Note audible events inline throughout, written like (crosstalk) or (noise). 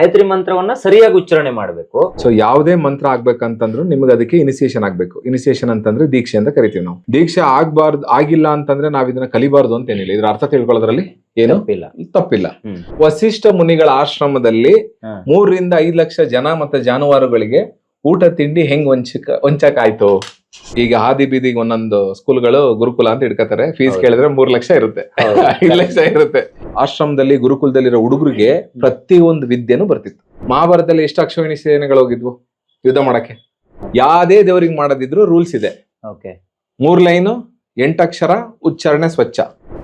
ಗಾಯತ್ರಿ ಮಂತ್ರವನ್ನ ಸರಿಯಾಗಿ ಉಚ್ಚಾರಣೆ ಮಾಡಬೇಕು. ಸೊ ಯಾವುದೇ ಮಂತ್ರ ಆಗ್ಬೇಕಂತಂದ್ರು ನಿಮ್ಗೆ ಅದಕ್ಕೆ ಇನಿಸಿಯೇಷನ್ ಆಗ್ಬೇಕು. ಇನಿಸಿಯೇಷನ್ ಅಂತಂದ್ರೆ ದೀಕ್ಷೆ ಅಂತ ಕರಿತೀವಿ ನಾವು. ದೀಕ್ಷೆ ಆಗ್ಬಾರ್ದು ಆಗಿಲ್ಲ ಅಂತಂದ್ರೆ ನಾವ್ ಇದನ್ನ ಕಲಿಬಾರ್ದು ಅಂತ ಏನಿಲ್ಲ ಇದ್ರ ಅರ್ಥ ತಿಳ್ಕೊಳ್ಳೋದ್ರಲ್ಲಿ ಏನು? ತಪ್ಪಿಲ್ಲ. ತಪ್ಪಿಲ್ಲ. ವಸಿಷ್ಠ ಮುನಿಗಳ ಆಶ್ರಮದಲ್ಲಿ. ಮೂರರಿಂದ ಐದ್ ಲಕ್ಷ ಜನ ಮತ್ತೆ ಜಾನುವಾರುಗಳಿಗೆ ಊಟ ತಿಂಡಿ ಹೆಂಗ್ ವಂಚಕ ವಂಚಕ ಆಯ್ತು ಈಗ ಹಾದಿ ಬೀದಿಗೆ ಒಂದೊಂದು ಸ್ಕೂಲ್ಗಳು ಗುರುಕುಲ ಅಂತ ಇಡ್ಕತಾರೆ ಫೀಸ್ ಕೇಳಿದ್ರೆ ಮೂರ್ ಲಕ್ಷ ಇರುತ್ತೆ. ಐದು (laughs) ಲಕ್ಷ ಇರುತ್ತೆ. ಆಶ್ರಮದಲ್ಲಿ ಗುರುಕುಲದಲ್ಲಿರೋ ಹುಡುಗರಿಗೆ ಪ್ರತಿ ಒಂದು ವಿದ್ಯೆನೂ ಬರ್ತಿತ್ತು. ಮಹಾಭಾರತದಲ್ಲಿ ಎಷ್ಟು ಅಕ್ಷವಿಣಿ ಸೇನೆಗಳು ಹೋಗಿದ್ವು ಯುದ್ಧ ಮಾಡಕ್ಕೆ? ಯಾವ್ದೇ ದೇವರಿಗೆ ಮಾಡೋದಿದ್ರು ರೂಲ್ಸ್ ಇದೆ. ಓಕೆ. ಮೂರ್ ಲೈನು ಎಂಟಕ್ಷರ ಉಚ್ಚಾರಣೆ ಸ್ವಚ್ಛ.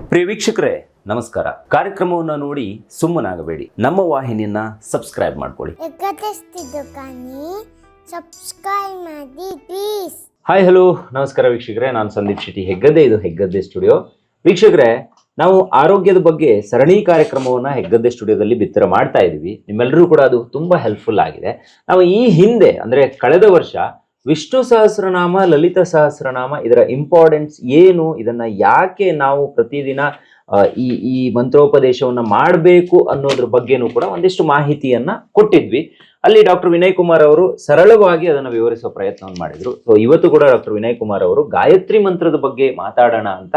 ಪ್ರಿಯ ವೀಕ್ಷಕರೇ ನಮಸ್ಕಾರ. ಕಾರ್ಯಕ್ರಮವನ್ನ ನೋಡಿ ಸುಮ್ಮನಾಗಬೇಡಿ. ನಮ್ಮ ವಾಹಿನಿಯನ್ನ ಸಬ್ಸ್ಕ್ರೈಬ್ ಮಾಡ್ಕೊಳ್ಳಿ. ಸಬ್ಸ್ಕ್ರೈಬ್ ಮಾಡಿ ಪ್ಲೀಸ್ ಹಾಯ್ ಹಲೋ ನಮಸ್ಕಾರ ವೀಕ್ಷಕರೇ, ನಾನು ಸಂದೀಪ್ ಶೆಟ್ಟಿ ಹೆಗ್ಗದ್ದೆ. ಇದು ಹೆಗ್ಗದ್ದೆ ಸ್ಟುಡಿಯೋ. ವೀಕ್ಷಕರೇ, ನಾವು ಆರೋಗ್ಯದ ಬಗ್ಗೆ ಸರಣಿ ಕಾರ್ಯಕ್ರಮವನ್ನ ಹೆಗ್ಗದ್ದೆ ಸ್ಟುಡಿಯೋದಲ್ಲಿ ಬಿತ್ತರ ಮಾಡ್ತಾ ಇದ್ದೀವಿ. ನಿಮ್ಮೆಲ್ಲರೂ ಕೂಡ ಅದು ತುಂಬಾ ಹೆಲ್ಪ್ಫುಲ್ ಆಗಿದೆ. ನಾವು ಈ ಹಿಂದೆ, ಅಂದ್ರೆ ಕಳೆದ ವರ್ಷ ವಿಷ್ಣು ಸಹಸ್ರನಾಮ, ಲಲಿತ ಸಹಸ್ರನಾಮ ಇದರ ಇಂಪಾರ್ಟೆನ್ಸ್ ಏನು, ಇದನ್ನ ಯಾಕೆ ನಾವು ಪ್ರತಿದಿನ ಈ ಈ ಮಂತ್ರೋಪದೇಶವನ್ನ ಮಾಡಬೇಕು ಅನ್ನೋದ್ರ ಬಗ್ಗೆನೂ ಕೂಡ ಒಂದಿಷ್ಟು ಮಾಹಿತಿಯನ್ನ ಕೊಟ್ಟಿದ್ವಿ. ಅಲ್ಲಿ ಡಾಕ್ಟರ್ ವಿನಯ್ ಕುಮಾರ್ ಅವರು ಸರಳವಾಗಿ ಅದನ್ನು ವಿವರಿಸುವ ಪ್ರಯತ್ನವನ್ನು ಮಾಡಿದ್ರು. ಸೊ ಇವತ್ತು ಕೂಡ ಡಾಕ್ಟರ್ ವಿನಯ್ ಕುಮಾರ್ ಅವರು ಗಾಯತ್ರಿ ಮಂತ್ರದ ಬಗ್ಗೆ ಮಾತಾಡೋಣ ಅಂತ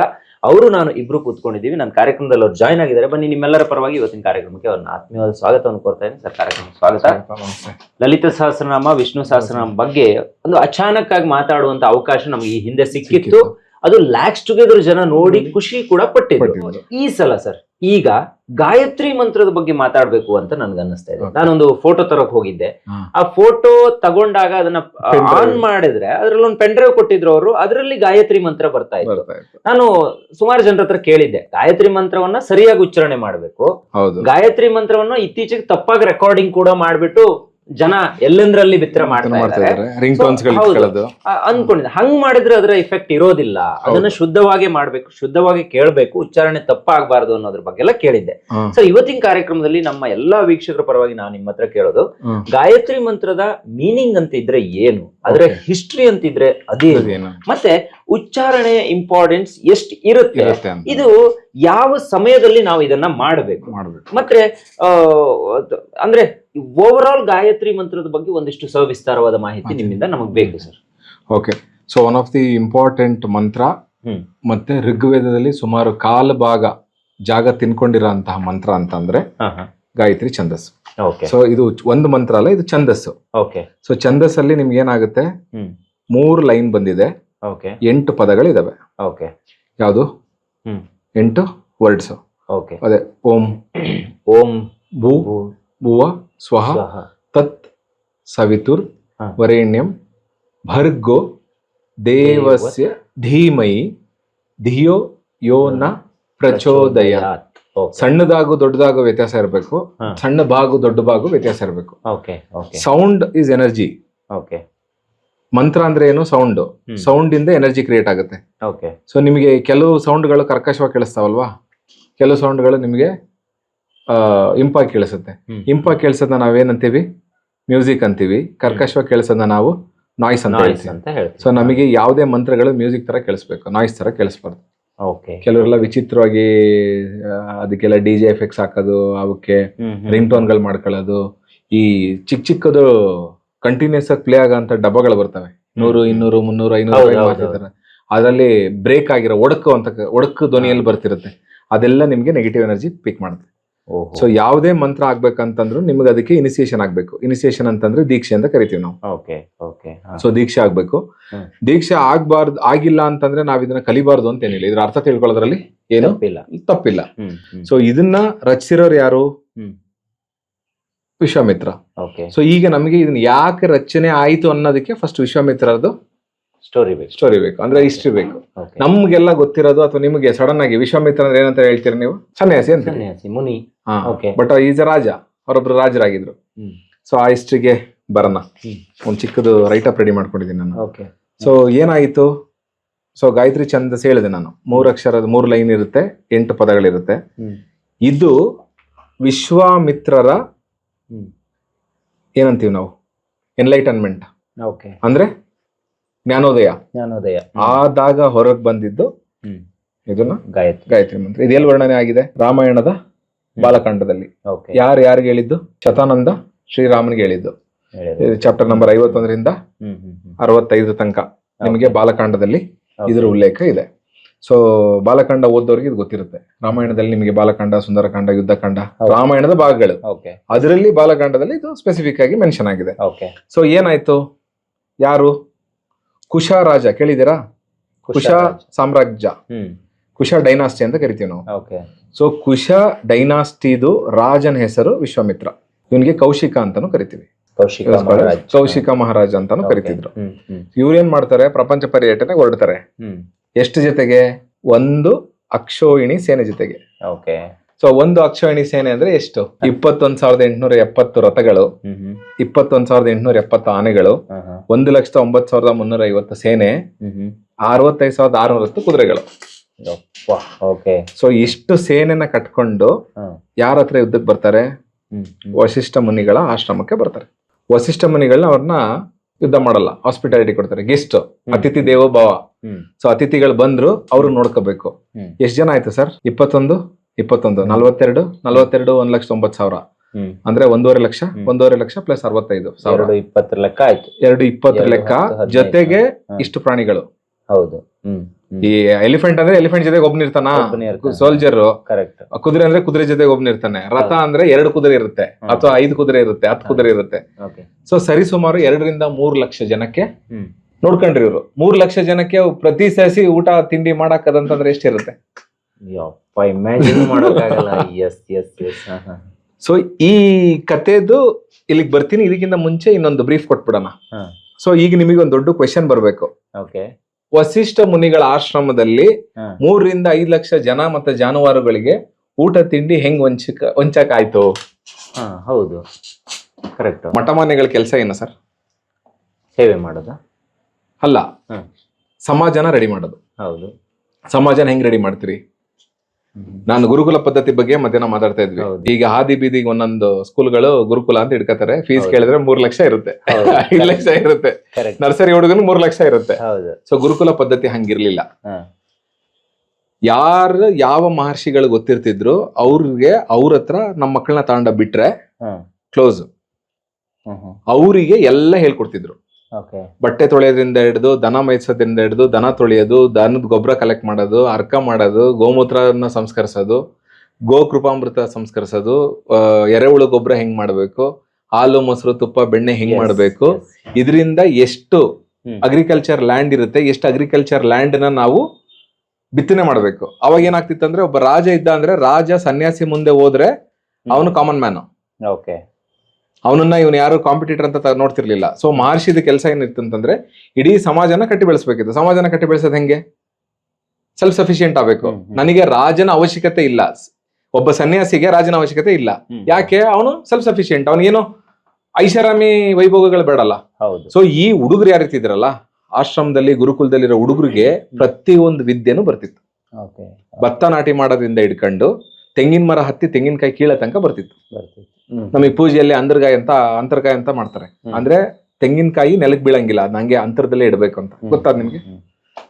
ಅವರು ನಾನು ಇಬ್ರು ಕೂತ್ಕೊಂಡಿದ್ದೀವಿ. ನನ್ನ ಕಾರ್ಯಕ್ರಮದಲ್ಲಿ ಅವ್ರು ಜಾಯ್ನ್ ಆಗಿದ್ದಾರೆ. ಬನ್ನಿ ನಿಮ್ಮೆಲ್ಲರ ಪರವಾಗಿ ಇವತ್ತಿನ ಕಾರ್ಯಕ್ರಮಕ್ಕೆ ಅವ್ರನ್ನ ಆತ್ಮೀಯವಾದ ಸ್ವಾಗತವನ್ನು ಕೋರ್ತಾ ಇದ್ದೀನಿ. ಸರ್ ಕಾರ್ಯಕ್ರಮಕ್ಕೆ ಸ್ವಾಗತ. ಲಲಿತ ಸಹಸ್ರನಾಮ ವಿಷ್ಣು ಸಹಸ್ರನಾಮ ಬಗ್ಗೆ ಒಂದು ಅಚಾನಕ್ ಆಗಿ ಮಾತಾಡುವಂತ ಅವಕಾಶ ನಮಗೆ ಈ ಹಿಂದೆ ಸಿಕ್ಕಿತ್ತು. ಅದು ಲ್ಯಾಕ್ಸ್ ಟುಗೆದರ್ ಜನ ನೋಡಿ ಖುಷಿ ಕೂಡ ಪಟ್ಟಿದ್ರು. ಪಟ್ಟಿದ್ರು. ಈ ಸಲ ಸರ್ ಈಗ ಗಾಯತ್ರಿ ಮಂತ್ರದ ಬಗ್ಗೆ ಮಾತಾಡ್ಬೇಕು ಅಂತ ನನ್ಗೆ ಅನ್ನಿಸ್ತಾ ಇದೆ. ನಾನೊಂದು ಫೋಟೋ ತರಕ್ ಹೋಗಿದ್ದೆ. ಆ ಫೋಟೋ ತಗೊಂಡಾಗ ಅದನ್ನ ಆನ್ ಮಾಡಿದ್ರೆ ಅದ್ರಲ್ಲಿ ಒಂದು ಪೆನ್ ಡ್ರೈವ್ ಕೊಟ್ಟಿದ್ರು ಅವರು ಅದರಲ್ಲಿ ಗಾಯತ್ರಿ ಮಂತ್ರ ಬರ್ತಾ ಇತ್ತು. ನಾನು ಸುಮಾರು ಜನರ ಹತ್ರ ಕೇಳಿದ್ದೆ ಗಾಯತ್ರಿ ಮಂತ್ರವನ್ನ ಸರಿಯಾಗಿ ಉಚ್ಚಾರಣೆ ಮಾಡಬೇಕು. ಗಾಯತ್ರಿ ಮಂತ್ರವನ್ನ ಇತ್ತೀಚೆಗೆ ತಪ್ಪಾಗಿ ರೆಕಾರ್ಡಿಂಗ್ ಕೂಡ ಮಾಡ್ಬಿಟ್ಟು ಜನ ಎಲ್ಲೆಂದ್ರಲ್ಲಿ ಬಿತ್ತರ ಮಾಡ್ತಾರೆ ಅನ್ಕೊಂಡಿದ್ದೆ. ಹಂಗ್ ಮಾಡಿದ್ರೆ ಅದರ ಇಫೆಕ್ಟ್ ಇರೋದಿಲ್ಲ. ಅದನ್ನ ಶುದ್ಧವಾಗಿ ಮಾಡ್ಬೇಕು ಶುದ್ಧವಾಗಿ ಕೇಳಬೇಕು ಉಚ್ಚಾರಣೆ ತಪ್ಪಾಗಬಾರ್ದು ಅನ್ನೋದ್ರ ಬಗ್ಗೆ ಎಲ್ಲ ಕೇಳಿದ್ದೆ. ಸೊ ಸರ್ ಇವತ್ತಿನ ಕಾರ್ಯಕ್ರಮದಲ್ಲಿ ನಮ್ಮ ಎಲ್ಲಾ ವೀಕ್ಷಕರ ಪರವಾಗಿ ನಾನು ನಿಮ್ಮ ಹತ್ರ ಕೇಳೋದು. ಗಾಯತ್ರಿ ಮಂತ್ರದ ಮೀನಿಂಗ್ ಅಂತ ಇದ್ರೆ ಏನು? ಅದರ. ಹಿಸ್ಟ್ರಿ ಅಂತಿದ್ರೆ ಅದೇ ಮತ್ತೆ ಉಚ್ಚಾರಣೆಯ ಇಂಪಾರ್ಟೆನ್ಸ್ ಎಷ್ಟು ಇರುತ್ತೆ? ಇದು ಯಾವ ಸಮಯದಲ್ಲಿ ನಾವು ಇದನ್ನ ಮಾಡಬೇಕು? ಮಾಡ್ಬೇಕು. ಮತ್ತೆ ಅಂದ್ರೆ ಓವರ್ ಆಲ್ ಗಾಯತ್ರಿ ಮಂತ್ರದ ಬಗ್ಗೆ ಒಂದಿಷ್ಟು ಸವಿಸ್ತಾರವಾದ ಮಾಹಿತಿ. ನಿಮ್ಮಿಂದ ನಮಗೆ ಬೇಕು sir. Okay so one of the important mantra. ಮತ್ತೆ ಋಗ್ವೇದದಲ್ಲಿ ಸುಮಾರು ಕಾಲು ಭಾಗ ಜಾಗ ತಿನ್ಕೊಂಡಿರೋಂತಹ ಮಂತ್ರ ಅಂತಂದ್ರೆ ಗಾಯತ್ರಿ ಛಂದಸ್ಸು. ಓಕೆ ಸೊ ಇದು ಒಂದು ಮಂತ್ರ ಅಲ್ಲ ಇದು ಛಂದಸ್ಸು. ಓಕೆ ಸೊ ಛಂದಸ್ಸಲ್ಲಿ ನಿಮ್ಗೆ ಏನಾಗುತ್ತೆ? ಮೂರು ಲೈನ್ ಬಂದಿದೆ. ಓಕೆ ಎಂಟು ಪದಗಳಿದಾವೆ. ಓಕೆ ಯಾವುದು. ಎಂಟು ವರ್ಡ್ಸ್. ಓಕೆ ಅದೇ ಓಂ. (clears throat) ಓಂ ಭೂ ಭುವ ಸ್ವಹ ತತ್ ಸವಿತುರ್. ವರೇಣ್ಯಂ ಭರ್ಗೋ ದೇವಸ್ಯ ಧೀಮಯಿ ಧಿಯೋ ಯೋ ನ ಪ್ರಚೋದಯ. ಸಣ್ಣದಾಗು ದೊಡ್ಡದಾಗು ವ್ಯತ್ಯಾಸ ಇರಬೇಕು ಸಣ್ಣ ಭಾಗು ದೊಡ್ಡ ಭಾಗು ವ್ಯತ್ಯಾಸ ಇರಬೇಕು. Okay okay sound is energy okay ಮಂತ್ರ ಅಂದ್ರೆ ಏನು? ಸೌಂಡ್. ಸೌಂಡ್ ಇಂದ ಎನರ್ಜಿ ಕ್ರಿಯೇಟ್ ಆಗುತ್ತೆ. ಸೊ ನಿಮಗೆ ಕೆಲವು ಸೌಂಡ್ಗಳು ಕರ್ಕಶವಾಗಿ ಕೇಳಿಸ್ತಾವಲ್ವಾ? ಕೆಲವು ಸೌಂಡ್ಗಳು ನಿಮಗೆ ಇಂಪಾಗಿ ಕೇಳಿಸುತ್ತೆ. ಇಂಪಾ ಕೇಳಿಸೋದನ್ನ ನಾವೇನಂತೀವಿ? ಮ್ಯೂಸಿಕ್ ಅಂತೀವಿ. ಕರ್ಕಶವಾಗಿ ಕೇಳಿಸೋದನ್ನ ನಾವು ನಾಯ್ಸ್ ಅಂತ ಹೇಳ್ತೀವಿ. ಸೊ ನಮಗೆ ಯಾವುದೇ ಮಂತ್ರಗಳು ಮ್ಯೂಸಿಕ್ ತರ ಕೇಳಿಸ್ಬೇಕು. ನಾಯ್ಸ್ ತರ ಕೇಳಿಸ್ಬಾರ್ದು. ಕೆಲವರೆಲ್ಲ ವಿಚಿತ್ರವಾಗಿ ಅದಕ್ಕೆಲ್ಲ ಡಿ ಜೆ ಎಫೆಕ್ಟ್ಸ್ ಹಾಕೋದು ಅವಕ್ಕೆ ರಿಂಗ್ ಟೋನ್ಗಳು ಮಾಡ್ಕೊಳ್ಳೋದು. ಈ ಚಿಕ್ಕ ಚಿಕ್ಕದು ಕಂಟಿನ್ಯೂಸ್ ಆಗಿ ಪ್ಲೇ ಆಗೋ ಡಬ್ಬಗಳು ಬರ್ತವೆ. ನೂರು ಇನ್ನೂರು ಮುನ್ನೂರು ಐನೂರು ಮಾಡ್ತಿರ್ತಾರೆ ಅದರಲ್ಲಿ ಬ್ರೇಕ್ ಆಗಿರೋ ಒಡಕು ಅಂತ ಒಡಕು ಧ್ವನಿಯಲ್ಲಿ ಬರ್ತಿರುತ್ತೆ. ಅದೆಲ್ಲ ನಿಮ್ಗೆ ನೆಗೆಟಿವ್ ಎನರ್ಜಿ ಪಿಕ್ ಮಾಡುತ್ತೆ. ಸೊ ಯಾವುದೇ ಮಂತ್ರ ಆಗ್ಬೇಕಂತಂದ್ರು ನಿಮ್ಗೆ ಅದಕ್ಕೆ ಇನಿಸಿಯೇಷನ್ ಆಗ್ಬೇಕು. ಇನಿಸಿಯೇಷನ್ ಅಂತಂದ್ರೆ ದೀಕ್ಷೆ ಅಂತ ಕರಿತೀವಿ ನಾವು. ಓಕೆ ಓಕೆ ಸೊ ದೀಕ್ಷೆ ಆಗ್ಬೇಕು. ದೀಕ್ಷೆ ಆಗ್ಬಾರ್ದು ಆಗಿಲ್ಲ ಅಂತಂದ್ರೆ ನಾವ್ ಇದನ್ನ ಕಲಿಬಾರ್ದು ಅಂತ ಏನಿಲ್ಲ ಇದ್ರ ಅರ್ಥ ತಿಳ್ಕೊಳ್ಳೋದ್ರಲ್ಲಿ ಏನು? ತಪ್ಪಿಲ್ಲ. ಸೊ ಇದನ್ನ ರಚಿಸಿರೋರು ಯಾರು. ವಿಶ್ವಾಮಿತ್ರ. ಓಕೆ. ಸೊ ಈಗ ನಮಗೆ ಇದನ್ನ ಯಾಕೆ ರಚನೆ ಆಯ್ತು ಅನ್ನೋದಕ್ಕೆ ಫಸ್ಟ್ ವಿಶ್ವಾಮಿತ್ರರದು ಸ್ಟೋರಿ ಬೇಕು. ಸ್ಟೋರಿ ಬೇಕು. ಅಂದ್ರೆ ಹಿಸ್ಟ್ರಿ ಬೇಕು. ನಮ್ಗೆಲ್ಲ ಗೊತ್ತಿರೋದು ಅಥವಾ ನಿಮಗೆ ಸಡನ್ ಆಗಿ ವಿಶ್ವಾಮಿತ್ರ ಅಂದ್ರೆ ಏನಂತ ಹೇಳ್ತೀರಾ ನೀವು? ಸನ್ಯಾಸಿ ಅಂತ ಸನ್ಯಾಸಿ ಮುನಿ. ಬಟ್ ಈಸ್ ರಾಜ ಅವರೊಬ್ರು ರಾಜರಾಗಿದ್ರು. ಸೊ ಆ ಹಿಸ್ಟ್ರಿಗೆ ಬರೋಣ. ಒಂದು ಚಿಕ್ಕದು ರೈಟ್ ಅಪ್ ರೆಡಿ ಮಾಡ್ಕೊಂಡಿದ್ದೀನಿ ನಾನು. ಓಕೆ ಸೊ ಏನಾಯಿತು? ಸೊ ಗಾಯತ್ರಿ ಛಂದಸ್ ಹೇಳಿದೆ ನಾನು. ಮೂರು ಅಕ್ಷರದ ಮೂರು ಲೈನ್ ಇರುತ್ತೆ ಎಂಟು ಪದಗಳಿರುತ್ತೆ. ಇದು ವಿಶ್ವಾಮಿತ್ರರ ಏನಂತೀವಿ ನಾವು? ಎನ್ಲೈಟನ್ಮೆಂಟ್ ಓಕೆ ಅಂದ್ರೆ ಜ್ಞಾನೋದಯ. ಜ್ಞಾನೋದಯ. ಆದಾಗ ಹೊರಗೆ ಬಂದಿದ್ದು ಇದನ್ನ ಗಾಯತ್ರಿ. ಗಾಯತ್ರಿ ಮಂತ್ರ. ಇದೆಲ್ಲ ವರ್ಣನೆ ಆಗಿದೆ? ರಾಮಾಯಣದ ಬಾಲಕಾಂಡದಲ್ಲಿ. ಯಾರು ಯಾರಿಗೆ ಹೇಳಿದ್ದು? ಶತಾನಂದ ಶ್ರೀರಾಮನಿಗೆ ಹೇಳಿದ್ದು. ಚಾಪ್ಟರ್ ನಂಬರ್ ಐವತ್ತೊಂದರಿಂದ ಅರವತ್ತೈದು ತನಕ ನಿಮಗೆ ಬಾಲಕಾಂಡದಲ್ಲಿ ಇದರ ಉಲ್ಲೇಖ ಇದೆ. ಸೊ ಬಾಲಕಾಂಡ ಓದೋರಿಗೆ ಇದು ಗೊತ್ತಿರುತ್ತೆ. ರಾಮಾಯಣದಲ್ಲಿ ನಿಮಗೆ ಬಾಲಕಾಂಡ ಸುಂದರಕಾಂಡ ಯುದ್ಧಕಾಂಡ. ರಾಮಾಯಣದ ಭಾಗಗಳು. ಅದರಲ್ಲಿ ಬಾಲಕಾಂಡದಲ್ಲಿ ಇದು ಸ್ಪೆಸಿಫಿಕ್ ಆಗಿ ಮೆನ್ಷನ್ ಆಗಿದೆ. ಸೊ ಏನಾಯ್ತು? ಯಾರು? ಕುಶ ರಾಜ ಕೇಳಿದಿರಾ ಕುಶ ಸಾಮ್ರಾಜ್ಯ. ಕುಶ ಡೈನಾಸ್ಟಿ ಅಂತ ಕರಿತೀವಿ ನಾವು. ಓಕೆ. ಸೊ ಕುಶ ಡೈನಾಸ್ಟಿದು ರಾಜನ ಹೆಸರು ವಿಶ್ವಾಮಿತ್ರ. ಇವನಿಗೆ ಕೌಶಿಕ ಅಂತಾನು ಕರಿತೀವಿ. ಕೌಶಿಕ ಮಹಾರಾಜ್. ಕೌಶಿಕ ಮಹಾರಾಜ ಅಂತಾನು. ಕರಿತಿದ್ರು. ಇವ್ರೇನ್ ಮಾಡ್ತಾರೆ? ಪ್ರಪಂಚ ಪರ್ಯಟನೆ ಹೊರಡ್ತಾರೆ. ಎಷ್ಟು ಜೊತೆಗೆ? ಒಂದು ಅಕ್ಷೋಹಿಣಿ ಸೇನೆ ಜೊತೆಗೆ. ಓಕೆ. ಸೊ ಒಂದು ಅಕ್ಷೋಹಿಣಿ ಸೇನೆ ಅಂದ್ರೆ ಎಷ್ಟು? ಇಪ್ಪತ್ತೊಂದ್ ಸಾವಿರದ ಎಂಟುನೂರ ಎಪ್ಪತ್ತು ರಥಗಳು ಇಪ್ಪತ್ತೊಂದ್ ಸಾವಿರದ ಎಂಟುನೂರ ಎಪ್ಪತ್ತು ಆನೆಗಳು. ಒಂದು ಲಕ್ಷದ ಒಂಬತ್ತು ಸಾವಿರದ ಮುನ್ನೂರ ಐವತ್ತು ಸೇನೆ ಅರವತ್ತೈದು ಸಾವಿರದ ಆರುನೂರತ್ತು ಕುದುರೆಗಳು. ಓಕೆ ಸೊ ಇಷ್ಟು ಸೇನೆನ ಕಟ್ಕೊಂಡು ಯಾರ ಹತ್ರ ಯುದ್ಧಕ್ಕೆ ಬರ್ತಾರೆ? ವಶಿಷ್ಠ ಮುನಿಗಳ ಆಶ್ರಮಕ್ಕೆ ಬರ್ತಾರೆ. ವಶಿಷ್ಠ ಮುನಿಗಳನ್ನ ಅವ್ರನ್ನ ಯುದ್ಧ ಮಾಡಲ್ಲ ಹಾಸ್ಪಿಟಾಲಿಟಿ ಕೊಡ್ತಾರೆ ಗೆಸ್ಟ್ ಅತಿಥಿ ದೇವೋ ಭವ. ಹ್ಮ್. ಸೊ ಅತಿಥಿಗಳು ಬಂದ್ರು ಅವ್ರು ನೋಡ್ಕೋಬೇಕು. ಎಷ್ಟ್ ಜನ ಆಯ್ತು ಸರ್? ಇಪ್ಪತ್ತೊಂದು ಇಪ್ಪತ್ತೊಂದು ನಲ್ವತ್ತೆರಡು ನಲ್ವತ್ತೆರಡು ಒಂದ್ ಲಕ್ಷ ತೊಂಬತ್ ಸಾವಿರ. ಅಂದ್ರೆ ಒಂದೂವರೆ ಲಕ್ಷ. ಒಂದೂವರೆ ಲಕ್ಷ ಪ್ಲಸ್ ಅರವತ್ತೈದು ಸಾವಿರ. ಇಪ್ಪತ್ತರ ಲೆಕ್ಕ ಆಯ್ತು. ಎರಡು ಇಪ್ಪತ್ತರ ಲೆಕ್ಕ ಜೊತೆಗೆ ಇಷ್ಟು ಪ್ರಾಣಿಗಳು. ಹೌದು. ಈ ಎಲಿಫೆಂಟ್ ಅಂದ್ರೆ ಎಲಿಫೆಂಟ್ ಜೊತೆಗೆ ಒಬ್ನಿರ್ತಾನ ಇರ್ತಾನ. ಸೋಲ್ಜರ್ ಕರೆಕ್ಟ್ ಕುದುರೆ ಅಂದ್ರೆ ಕುದುರೆ ಜೊತೆಗೆ ಒಬ್ನಿರ್ತಾನೆ ರಥ ಅಂದ್ರೆ ಎರಡು ಕುದುರೆ ಇರುತ್ತೆ. ಅಥವಾ ಐದು ಕುದುರೆ ಇರುತ್ತೆ ಹತ್ತು ಕುದುರೆ ಇರುತ್ತೆ. ಸೊ ಸರಿ ಸುಮಾರು ಎರಡರಿಂದ ಮೂರ್ ಲಕ್ಷ ಜನಕ್ಕೆ ನೋಡ್ಕೊಂಡ್ರಿ ಇವರು. ಮೂರ್ ಲಕ್ಷ ಜನಕ್ಕೆ ಪ್ರತಿ ಸಸಿ ಊಟ ತಿಂಡಿ ಮಾಡಕ್ಕದಂತಂದ್ರೆ ಎಷ್ಟಿರುತ್ತೆ ಸೊ ಈ ಕತೆದು ಇಲ್ಲಿಗೆ ಬರ್ತೀನಿ. ಇದಕ್ಕಿಂತ ಮುಂಚೆ ಇನ್ನೊಂದು ಬ್ರೀಫ್ ಕೊಟ್ಬಿಡೋಣ. ಸೊ ಈಗ ನಿಮಗೆ ಒಂದು ದೊಡ್ಡ ಕ್ವೆಶನ್ ಬರಬೇಕು. ಓಕೆ ವಸಿಷ್ಠ ಮುನಿಗಳ ಆಶ್ರಮದಲ್ಲಿ ಮೂರರಿಂದ ಐದು ಲಕ್ಷ ಜನ ಮತ್ತೆ ಜಾನುವಾರುಗಳಿಗೆ ಊಟ ತಿಂಡಿ ಹೆಂಗ್ ವಂಚಕ ವಂಚಕ ಆಯ್ತು ಹಾ ಹೌದು. ಕರೆಕ್ಟ್ ಮಠಮಾನ್ಯಗಳ ಕೆಲಸ ಏನು ಸರ್? ಸೇವೆ ಮಾಡೋದ? ಅಲ್ಲ. ಸಮಾಜನ ರೆಡಿ ಮಾಡೋದು. ಹೌದು. ಸಮಾಜನ ಹೆಂಗ್ ರೆಡಿ ಮಾಡ್ತೀರಿ. ನಾನು ಗುರುಕುಲ ಪದ್ಧತಿ ಬಗ್ಗೆ ಮಧ್ಯಾಹ್ನ ಮಾತಾಡ್ತಾ ಇದ್ವಿ. ಈಗ ಹಾದಿ ಬೀದಿಗೆ ಒಂದೊಂದು ಸ್ಕೂಲ್ಗಳು ಗುರುಕುಲ ಅಂತ ಇಡ್ಕತಾರೆ ಫೀಸ್ ಕೇಳಿದ್ರೆ ಮೂರ್ ಲಕ್ಷ ಇರುತ್ತೆ. (laughs) ಐದು ಲಕ್ಷ ಇರುತ್ತೆ. ನರ್ಸರಿ ಹುಡುಗನು ಮೂರ್ ಲಕ್ಷ ಇರುತ್ತೆ. ಸೊ ಗುರುಕುಲ ಪದ್ಧತಿ ಹಂಗಿರ್ಲಿಲ್ಲ. ಯಾರು ಯಾವ ಮಹರ್ಷಿಗಳು ಗೊತ್ತಿರ್ತಿದ್ರು ಅವ್ರಿಗೆ ಅವ್ರ ಹತ್ರ ನಮ್ಮ ಮಕ್ಕಳನ್ನ ತಗೊಂಡ ಬಿಟ್ರೆ ಕ್ಲೋಸ್ ಅವರಿಗೆ ಎಲ್ಲ ಹೇಳ್ಕೊಡ್ತಿದ್ರು. ಬಟ್ಟೆ ತೊಳೆಯೋದ್ರಿಂದ ಹಿಡಿದು ದನ ಮೇಯಿಸೋದ್ರಿಂದ ಹಿಡಿದು ದನ ತೊಳೆಯೋದು ದನದ ಗೊಬ್ಬರ ಕಲೆಕ್ಟ್ ಮಾಡೋದು ಅರ್ಕ ಮಾಡೋದು ಗೋಮೂತ್ರನ ಸಂಸ್ಕರಿಸೋದು ಗೋಕೃಪಾಮೃತ ಸಂಸ್ಕರಿಸೋದು ಎರೆಹುಳು ಗೊಬ್ಬರ ಹೆಂಗ್ ಮಾಡಬೇಕು ಹಾಲು ಮೊಸರು ತುಪ್ಪ ಬೆಣ್ಣೆ ಹೆಂಗ್ ಮಾಡಬೇಕು ಇದರಿಂದ ಎಷ್ಟು ಅಗ್ರಿಕಲ್ಚರ್ ಲ್ಯಾಂಡ್ ಇರುತ್ತೆ ಎಷ್ಟು ಅಗ್ರಿಕಲ್ಚರ್ ಲ್ಯಾಂಡ್ನ ನಾವು ಬಿತ್ತನೆ ಮಾಡಬೇಕು. ಅವಾಗ ಏನಾಗ್ತಿತ್ತು ಅಂದ್ರೆ ಒಬ್ಬ ರಾಜ ಇದ್ದ ಅಂದ್ರೆ ರಾಜ ಸನ್ಯಾಸಿ ಮುಂದೆ ಹೋದ್ರೆ ಅವನು ಕಾಮನ್ ಮ್ಯಾನ್ ಓಕೆ. ಅವನನ್ನ ಇವನು ಯಾರು ಕಾಂಪಿಟೇಟರ್ ಅಂತ ನೋಡ್ತಿರ್ಲಿಲ್ಲ. ಸೊ ಮಹರ್ಷಿದ ಕೆಲಸ ಏನಿತ್ತು ಅಂತಂದ್ರೆ ಇಡೀ ಸಮಾಜನ ಕಟ್ಟಿ ಬೆಳೆಸ್ಬೇಕಿತ್ತು. ಸಮಾಜನ ಕಟ್ಟಿ ಬೆಳೆಸೋದು ಹೆಂಗೆ? ಸೆಲ್ಫ್ ಸಫಿಶಿಯಂಟ್ ಆಗ್ಬೇಕು. ನನಗೆ ರಾಜನ ಅವಶ್ಯಕತೆ ಇಲ್ಲ. ಒಬ್ಬ ಸನ್ಯಾಸಿಗೆ ರಾಜನ ಅವಶ್ಯಕತೆ ಇಲ್ಲ. ಯಾಕೆ? ಅವನು ಸೆಲ್ಫ್ ಸಫಿಶಿಯಂಟ್ ಅವನಿಗೇನು ಐಷಾರಾಮಿ ವೈಭೋಗಗಳು ಬೇಡಲ್ಲ. ಹೌದು. ಸೊ ಈ ಹುಡುಗರು ಯಾರಿತ್ತಿದ್ರಲ್ಲ ಆಶ್ರಮದಲ್ಲಿ ಗುರುಕುಲದಲ್ಲಿರೋ ಹುಡುಗರಿಗೆ ಪ್ರತಿ ಒಂದು ವಿದ್ಯೆನೂ ಬರ್ತಿತ್ತು. ಭತ್ತ ನಾಟಿ ಮಾಡೋದ್ರಿಂದ ಹಿಡ್ಕೊಂಡು ತೆಂಗಿನ ಮರ ಹತ್ತಿ ತೆಂಗಿನಕಾಯಿ ಕೀಳ ತನಕ ಬರ್ತಿತ್ತು. ನಮಗೆ ಪೂಜೆಯಲ್ಲಿ ಅಂತರ್ಗಾಯ ಅಂತ ಅಂತರ್ಗಾಯ ಅಂತ ಮಾಡ್ತಾರೆ. ಅಂದ್ರೆ ತೆಂಗಿನಕಾಯಿ ನೆಲಕ್ಕೆ ಬೀಳಂಗಿಲ್ಲ ನಂಗೆ ಅಂತರದಲ್ಲೇ ಇಡಬೇಕು ಅಂತ. ಗೊತ್ತಾದ್ ನಿಮ್ಗೆ?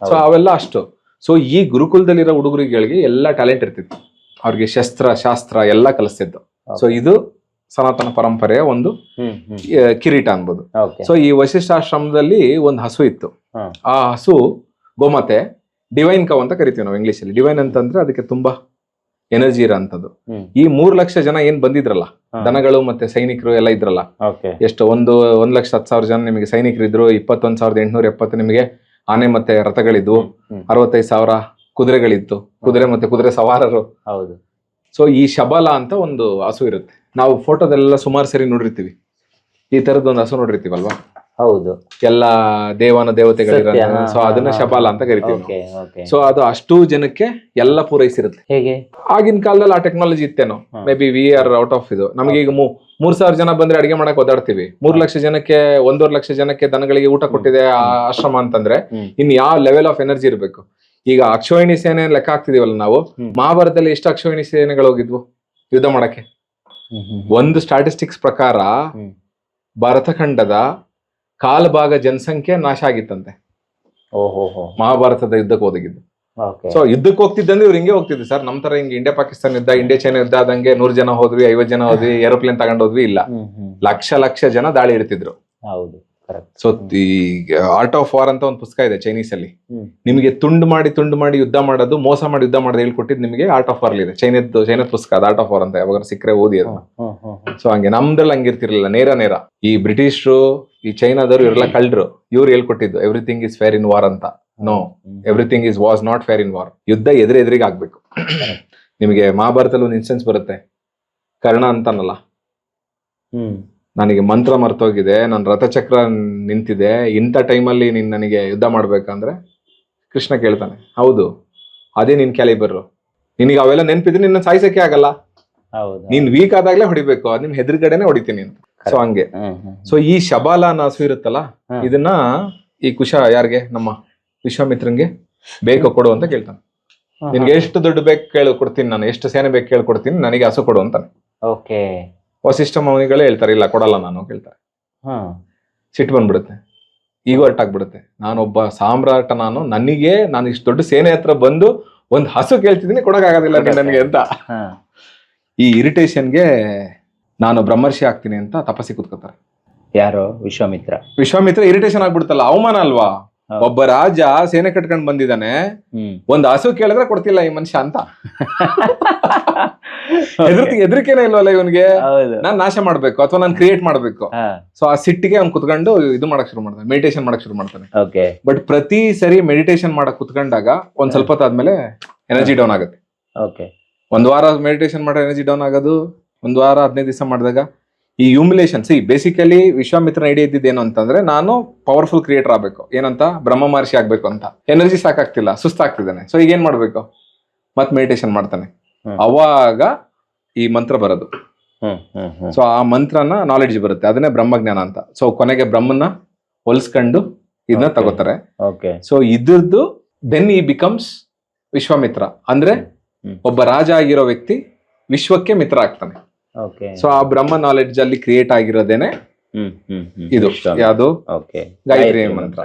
ಸೊ ಅವೆಲ್ಲ ಅಷ್ಟು. ಸೊ ಈ ಗುರುಕುಲದಲ್ಲಿರೋ ಹುಡುಗರುಗಳಿಗೆ ಎಲ್ಲ ಟ್ಯಾಲೆಂಟ್ ಇರ್ತಿತ್ತು. ಅವ್ರಿಗೆ ಶಸ್ತ್ರ ಶಾಸ್ತ್ರ ಎಲ್ಲ ಕಲಿಸ್ತಿದ್ದು. ಸೊ ಇದು ಸನಾತನ ಪರಂಪರೆಯ ಒಂದು ಕಿರೀಟ ಅನ್ಬೋದು. ಸೊ ಈ ವಶಿಷ್ಠಾಶ್ರಮದಲ್ಲಿ ಒಂದು ಹಸು ಇತ್ತು. ಆ ಹಸು ಗೋಮಾತೆ ಡಿವೈನ್ ಕವ್ ಅಂತ ಕರಿತೀವಿ ನಾವು ಇಂಗ್ಲೀಷಲ್ಲಿ ಅಲ್ಲಿ. ಡಿವೈನ್ ಅಂತಂದ್ರೆ ಅದಕ್ಕೆ ತುಂಬಾ ಎನರ್ಜಿ ಇರೋ ಅಂತದ್ದು ಈ ಮೂರ್ ಲಕ್ಷ ಜನ ಏನ್ ಬಂದಿದ್ರಲ್ಲ. ದನಗಳು ಮತ್ತೆ ಸೈನಿಕರು ಎಲ್ಲ ಇದ್ರಲ್ಲ ಎಷ್ಟು ಒಂದು ಒಂದ್ ಲಕ್ಷ ಹತ್ತು ಸಾವಿರ ಜನ ನಿಮಗೆ ಸೈನಿಕರು ಇದ್ರು ಇಪ್ಪತ್ತೊಂದ್ ಸಾವಿರದ ಎಂಟುನೂರ ಎಪ್ಪತ್ತು ನಿಮಗೆ ಆನೆ ಮತ್ತೆ ರಥಗಳಿದ್ವು. ಅರವತ್ತೈದು ಸಾವಿರ ಕುದುರೆಗಳಿತ್ತು. ಕುದುರೆ ಮತ್ತೆ ಕುದುರೆ ಸವಾರರು. ಹೌದು. ಸೊ ಈ ಶಬಲ ಅಂತ ಒಂದು ಹಸು ಇರುತ್ತೆ. ನಾವು ಫೋಟೋದಲ್ಲೆಲ್ಲ ಸುಮಾರು ಸರಿ ನೋಡಿರ್ತೀವಿ. ಈ ತರದ್ ಒಂದು ಹಸು ನೋಡಿರ್ತೀವಲ್ವಾ? ಹೌದು. ಎಲ್ಲ ದೇವನ ಸತ್ಯ, ದೇವತೆಗಳಿರೋ ಹಾ, ಸೊ ಅದನ್ನ ಶಪಾಲ ಶಬಲ ಅಂತ ಕರಿತೀವಿ ಓಕೆ ಓಕೆ. ಸೊ ಅದು ಅಷ್ಟು ಜನಕ್ಕೆ ಎಲ್ಲ ಪೂರೈಸಿರುತ್ತೆ. ಹೇಗೆ? ಆಗಿನ ಕಾಲದಲ್ಲಿ ಆ ಟೆಕ್ನಾಲಜಿ ಇತ್ತೇನೋ? ಹಾ. Maybe we are out of ಇದು. ನಮಗೆ ಈಗ ಮೂ- ಮೂರ್ ಸಾವಿರ ಜನ ಬಂದ್ರೆ ಅಡಿಗೆ ಮಾಡಕ್ ಒದಾಡ್ತೀವಿ ಮೂರ್ ಲಕ್ಷ ಜನಕ್ಕೆ ಒಂದೂವರೆ ಲಕ್ಷ ಜನಕ್ಕೆ ದನಗಳಿಗೆ ಊಟ ಕೊಟ್ಟಿದೆ ಆ ಆಶ್ರಮ ಅಂತಂದ್ರೆ ಹ್ಮ್. ಇನ್ ಯಾವ ಲೆವೆಲ್ ಆಫ್ ಎನರ್ಜಿ ಇರಬೇಕು? ಈಗ ಅಕ್ಷೋಹಿಣಿ ಸೇನೆ ಲೆಕ್ಕ ಹಾಕ್ತಿದೀವಲ್ಲ ನಾವು? ಹ್ಮ್. ಮಹಾಭಾರತದಲ್ಲಿ ಎಷ್ಟು ಅಕ್ಷೋಹಿಣಿ ಸೇನೆಗಳು ಹೋಗಿದ್ವು ಯುದ್ಧ ಮಾಡಕ್ಕೆ? ಹ್ಮ್ ಹ್ಮ್ ಒಂದು ಸ್ಟಾಟಿಸ್ಟಿಕ್ಸ್ ಪ್ರಕಾರ ಹ್ಮ್. ಭರತಖಂಡದ ಕಾಲ್ ಭಾಗ ಜನಸಂಖ್ಯೆ ನಾಶ ಆಗಿತ್ತಂತೆ. ಓಹೋಹೋ ಮಹಾಭಾರತದ ಯುದ್ಧಕ್ಕೆ ಹೋದಗಿದ್ದು. ಓಕೆ. ಸೊ ಯುದ್ಧಕ್ಕೆ ಹೋಗ್ತಿದ್ದಂದ್ರೆ ಇವ್ರು ಹಿಂಗೆ ಹೋಗ್ತಿದ್ವಿ ಸರ್ ನಮ್ ತರ ಹಿಂಗೆ ಇಂಡಿಯಾ ಪಾಕಿಸ್ತಾನ ಯುದ್ಧ ಇಂಡಿಯಾ ಚೈನಾ ಯುದ್ಧ ಆದಂಗೆ ನೂರ್ ಜನ ಹೋದ್ವಿ ಐವತ್ ಜನ ಹೋದ್ವಿ ಏರೋಪ್ಲೇನ್ ತಗೊಂಡ್ ಹೋದ್ವಿ ಇಲ್ಲ. ಲಕ್ಷ ಲಕ್ಷ ಜನ ದಾಳಿ ಇಡ್ತಿದ್ರು ಹೌದು ಸೊ ಈ ಆರ್ಟ್ ಆಫ್ ವಾರ್ ಅಂತ ಒಂದು ಪುಸ್ತಕ ಇದೆ ಚೈನೀಸ್ ಅಲ್ಲಿ ನಿಮಗೆ ತುಂಡು ಮಾಡಿ ತುಂಡು ಮಾಡಿ ಯುದ್ಧ ಮಾಡೋದು ಮೋಸ ಮಾಡಿ ಯುದ್ಧ ಮಾಡೋದು ಹೇಳ್ಕೊಟ್ಟಿದ್ ನಿಮಗೆ ಆರ್ಟ್ ಆಫ್ ವಾರ್ ಇದೆ. ಚೈನದ್ ಚೈನದ ಪುಸ್ತಕ ಅದು ಆರ್ಟ್ ಆಫ್ ವಾರ್ ಅಂತ ಯಾವಾಗ ಸಿಕ್ಕರೆ ಓದಿ ಅದು ಹ್ಮ್ ಹ್ಮ್ ಹ್ಮ್ ಸೊ ಹಂಗೆ ನಮ್ದ್ರಲ್ಲಿ ಹಂಗಿರ್ತಿರ್ಲಿಲ್ಲ ನೇರ ನೇರ. ಈ ಬ್ರಿಟಿಷರು ಈ ಚೈನಾದವರು ಇವರೆಲ್ಲ ಕಳ್ರು ಇವ್ರು ಹೇಳ್ಕೊಟ್ಟಿದ್ದು everything is fair in war ಅಂತ. No. Everything is was not fair in war ಯುದ್ಧ ಎದುರು ಎದುರಿಗೆ ಆಗ್ಬೇಕು. (coughs) ನಿಮಗೆ ಮಹಾಭಾರತದಲ್ಲಿ ಒಂದು ಇನ್ಸ್ಟೆನ್ಸ್ ಬರುತ್ತೆ. ಕರ್ಣ ಅಂತಾನಲ್ಲ. ನನಗೆ ಮಂತ್ರ ಮರ್ತೋಗಿದೆ ನನ್ನ ರಥಚಕ್ರ ನಿಂತಿದೆ ಇಂಥ ಟೈಮಲ್ಲಿ ನೀನ್ ನನಗೆ ಯುದ್ಧ ಮಾಡ್ಬೇಕಂದ್ರೆ ಕೃಷ್ಣ ಕೇಳ್ತಾನೆ ಹೌದು ಅದೇ ನಿನ್ ಕ್ಯಾಲಿಬರ್. ನಿನಗೆ ಅವೆಲ್ಲ ನೆನಪಿದ್ರೆ ನಿನ್ನ ಸಾಯಿಸಕ್ಕೆ ಆಗಲ್ಲ. ನೀನ್ ವೀಕ್ ಆದಾಗ್ಲೇ ಹೊಡಿಬೇಕು ಅದ್ ನಿಮ್ ಹೆದರ್ಗಡೆನೆ ಹೊಡಿತೀನಿ ಅಂತ. ಸೊ ಹಂಗೆ. ಸೊ ಈ ಶಬಾಲ ನಾಸು ಇರುತ್ತಲ್ಲ ಇದನ್ನ ಈ ಕುಶ ಯಾರಿಗೆ? ನಮ್ಮ ವಿಶ್ವಾಮಿತ್ರಂಗೆ ಬೇಕು ಕೊಡು ಅಂತ ಕೇಳ್ತಾನೆ. ನಿನ್ಗೆ ಎಷ್ಟು ದುಡ್ಡು ಬೇಕು ಕೇಳಿ ಕೊಡ್ತೀನಿ ನಾನು. ಎಷ್ಟು ಸೇನೆ ಬೇಕು ಕೇಳಿ ಕೊಡ್ತೀನಿ ನನಗೆ ಹಸು ಕೊಡು ಅಂತಾನೆ. ಓಕೆ. ವಸಿಷ್ಠ ಮೌನಿಗಳೇ ಹೇಳ್ತಾರೆ ಇಲ್ಲ ಕೊಡಲ್ಲ ನಾನು ಕೇಳ್ತಾರೆ ಸಿಟ್ಟು ಬಂದ್ಬಿಡುತ್ತೆ. ಈಗ ಆಗ್ಬಿಡುತ್ತೆ ನಾನೊಬ್ಬ ಸಾಮ್ರಾಟ ನಾನು ನನಗೆ ನಾನು ಇಷ್ಟು ದೊಡ್ಡ ಸೇನೆ ಹತ್ರ ಬಂದು ಒಂದು ಹಸು ಕೇಳ್ತಿದ್ದೀನಿ ಕೊಡಕ್ಕಾಗೋದಿಲ್ಲ ನೀನ್ ನನಗೆ ಅಂತ. ಈ ಇರಿಟೇಷನ್ಗೆ ನಾನು ಬ್ರಹ್ಮರ್ಷಿ ಆಗ್ತೀನಿ ಅಂತ ತಪಸ್ಸಿ ಕುತ್ಕೋತಾರೆ. ಯಾರು? ವಿಶ್ವಾಮಿತ್ರ. ವಿಶ್ವಾಮಿತ್ರ ಇರಿಟೇಷನ್ ಆಗ್ಬಿಡ್ತಲ್ಲ ಅವಮಾನ ಅಲ್ವಾ? ಒಬ್ಬ ರಾಜ ಸೇನೆ ಕಟ್ಕೊಂಡ್ ಬಂದಿದ್ದಾನೆ ಒಂದು ಹಸು ಕೇಳಿದ್ರೆ ಕೊಡ್ತಿಲ್ಲ ಈ ಮನುಷ್ಯ ಅಂತ. (laughs) ಹೆದರಿಕೆನೇ ಇಲ್ವಲ್ಲ ಇವನ್ಗೆ? ನಾನ್ ನಾಶ ಮಾಡ್ಬೇಕು ಅಥವಾ ನಾನು ಕ್ರಿಯೇಟ್ ಮಾಡ್ಬೇಕು. ಸೊ ಆ ಸಿಟ್ಟಿಗೆ ಅವ್ನು ಕುತ್ಕೊಂಡು ಇದು ಮಾಡಕ್ ಶುರು ಮಾಡ್ತಾನೆ ಮೆಡಿಟೇಷನ್ ಮಾಡಕ್ ಶುರು ಮಾಡ್ತಾನೆ. ಬಟ್ ಪ್ರತಿ ಸರಿ ಮೆಡಿಟೇಷನ್ ಮಾಡಕ್ ಕುತ್ಕೊಂಡಾಗ ಒಂದ್ ಸ್ವಲ್ಪ ಹೊತ್ತಾದ್ಮೇಲೆ ಎನರ್ಜಿ ಡೌನ್ ಆಗುತ್ತೆ. ಒಂದ್ ವಾರ ಮೆಡಿಟೇಷನ್ ಮಾಡೋ ಎನರ್ಜಿ ಡೌನ್ ಆಗೋದು? ಒಂದ್ ವಾರ ಹದಿನೈದು ದಿವಸ ಮಾಡಿದಾಗ ಈ ಹ್ಯೂಮಿಲೇಷನ್ ಸಿ ಬೇಸಿಕಲಿ ವಿಶ್ವಾಮಿತ್ರನ ಐಡಿಯಾ ಏನು ಅಂತಂದ್ರೆ ನಾನು ಪವರ್ಫುಲ್ ಕ್ರಿಯೇಟರ್ ಆಗಬೇಕು. ಏನಂತ? ಬ್ರಹ್ಮ ಮಹರ್ಷಿ ಆಗ್ಬೇಕು ಅಂತ. ಎನರ್ಜಿ ಸಾಕಾಗ್ತಿಲ್ಲ ಸುಸ್ತಾಗ್ತಿದ್ದಾನೆ. ಸೊ ಈಗ ಏನ್ ಮಾಡ್ಬೇಕು? ಮತ್ ಮೆಡಿಟೇಷನ್ ಮಾಡ್ತಾನೆ. ಅವಾಗ ಈ ಮಂತ್ರ ಬರೋದು. ಸೊ ಆ ಮಂತ್ರನ ನಾಲೆಡ್ಜ್ ಬರುತ್ತೆ. ಅದನ್ನೇ ಬ್ರಹ್ಮಜ್ಞಾನ ಅಂತ. ಸೊ ಕೊನೆಗೆ ಬ್ರಹ್ಮನ ಹೊಲ್ಸ್ಕೊಂಡು ಇದನ್ನ ತಗೋತಾರೆ. ಸೊ ಇದ್ರದ್ದು ದೆನ್ ಈ ಬಿಕಮ್ಸ್ ವಿಶ್ವಾಮಿತ್ರ. ಅಂದ್ರೆ ಒಬ್ಬ ರಾಜ ಆಗಿರೋ ವ್ಯಕ್ತಿ ವಿಶ್ವಕ್ಕೆ ಮಿತ್ರ ಆಗ್ತಾನೆ. ಸೊ ಆ ಬ್ರಹ್ಮ ನಾಲೆಡ್ಜ್ ಅಲ್ಲಿ ಕ್ರಿಯೇಟ್ ಆಗಿರೋದೇನೆ ಇದು ಯಾವುದು? ಗಾಯತ್ರಿ ಮಂತ್ರ.